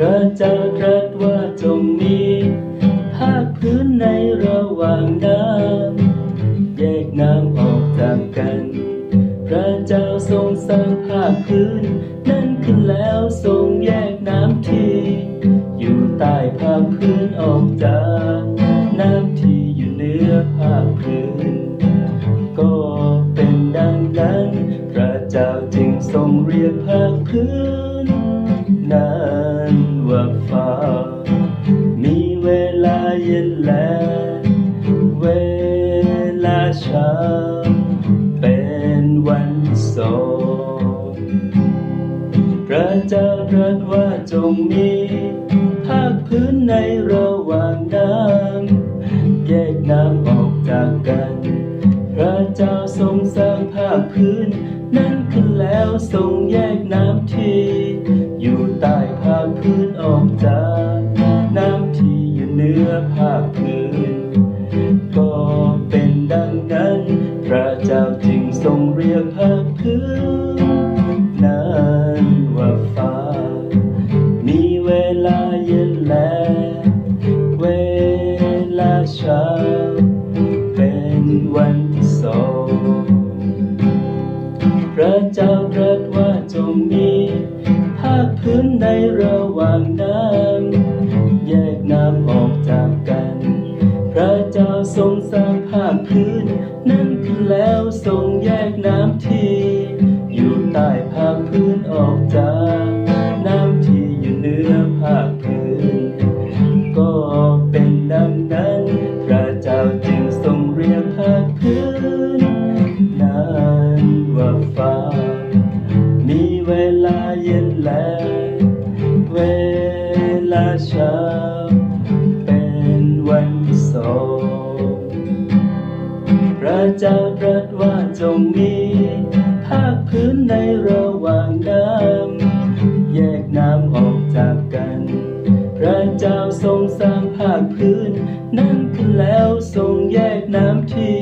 พระเจ้าตรัสว่าจงมีภาคพื้นในระหว่างน้ำแยกน้ำออกจากกัน พระเจ้าทรงสร้างภาคพื้น นั่นขึ้นแล้วทรงแยกน้ำที่อยู่ใต้ภาคพื้นออกจากน้ำที่อยู่เหนือภาคพื้น ก็เป็นดังนั้น พระเจ้าจึงทรงเรียกภาคพื้นนั้น ย็นและเวลาเช้าเป็นวันโสดพระเจ้าตรัสว่าจงมีภาคพื้นในระหว่างน้ำแยกน้ำออกจากกัน พระเจ้าทรงสร้างภาคพื้น นั้นขึ้นแล้วทรงแยกน้ำที่ อยู่ใต้ภาคพื้นออกจากน้ำที่ ลือภาคพื้นก็เป็นดังนั้น พระเจ้าจึงทรงเรียกภาคพื้นนั้นว่าฟ้า มีเวลาเย็นและเวลาเช้า เป็นวันโสดพระเจ้าตรัสว่าจงมีภาคพื้นในระหว่างน้ำ แยกน้ำออกจากกัน พระเจ้าทรงสร้างภาคพื้น นั่นคือแล้วทรงแยกน้ำที่ อยู่ใต้ภาคพื้นออกจาก เช้าเป็นวันโสดพระเจ้าตรัสว่าจงมีภาคพื้นในระหว่างน้ำแยกน้ำออกจากกัน พระเจ้าทรงสร้างภาคพื้น นั่นขึ้นแล้วทรงแยกน้ำที่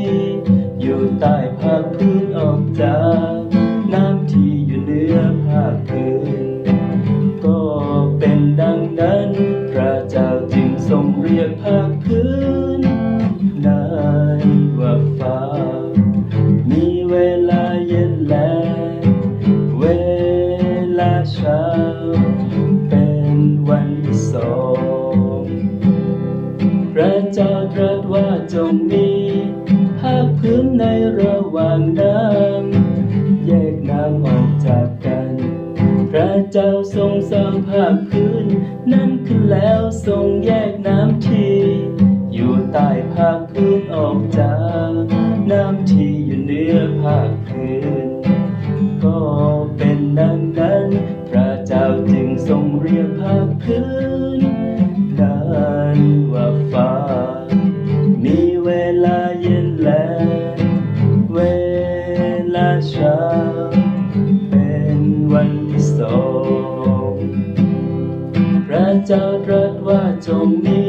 อยู่ใต้ภาคพื้นออกจาก น้ำที่อยู่เหนือภาคพื้น นั้น พระเจ้าจึงทรงเรียกภาคพื้นนั้นว่าฟ้า มีเวลาเย็นและเวลาเช้า เป็นวันโสดพระเจ้าตรัสว่าจงมีภาคพื้นในระหว่างน้ำแยกน้ำออกจากกัน พระเจ้าทรงสร้างภาค อยู่เหนือภาคพื้นก็เป็นดังนั้น พระเจ้าจึงทรงเรียกภาคพื้นนั้นว่าฟ้า มีเวลาเย็นและเวลาเช้าเป็นวันโสดพระเจ้าตรัสว่าจงมี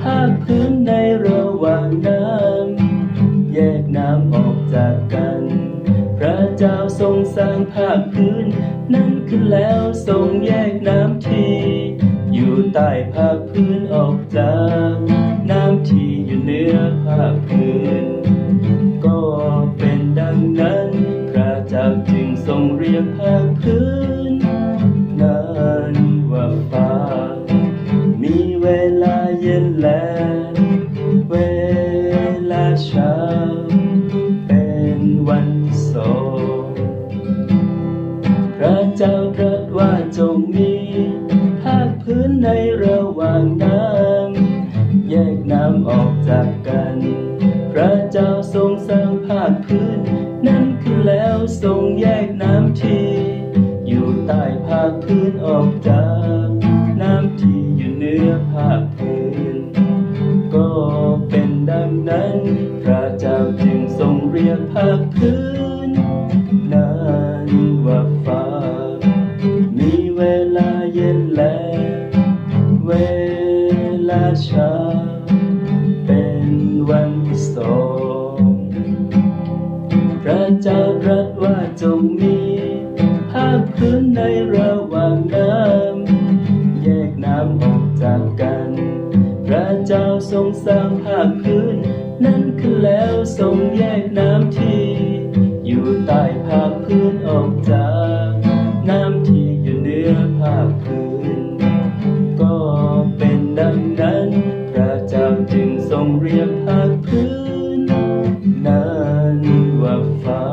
ภาคพื้นในระหว่างน้ำ น้ำออกจากกัน พระเจ้าทรงสร้างภาคพื้น นั่นขึ้นแล้วทรงแยกน้ำที่อยู่ใต้ภาคพื้นออกจาก น้ำที่อยู่เหนือภาคพื้น ก็เป็นดังนั้น พระเจ้าจึงทรงเรียกภาคพื้น นั้นว่าฟ้า มีเวลาเย็นและเวลาเเจ้าตรัสว่าจงมีภาคพื้นในระหว่างน้ำแยกน้ำออกจากกัน พระเจ้าทรงสร้างภาคพื้น นั่นคือแล้วทรงแยกน้ำที่อยู่ใต้ภาคพื้นออกจาก น้ำที่อยู่เหนือภาคพื้น ก็เป็นดังนั้น พระเจ้าจึงทรงเรียกภาคพื้น นั้นว่าฟ้า วันโสดพระเจ้าตรัสว่าจงมีภาคพื้นในระหว่างน้ำแยกน้ำออกจากกัน พระเจ้าทรงสร้างภาคพื้น นั้นขึ้นแล้วทรงแยกน้ำที่ อยู่ใต้ภาคพื้นออกจาก นั้น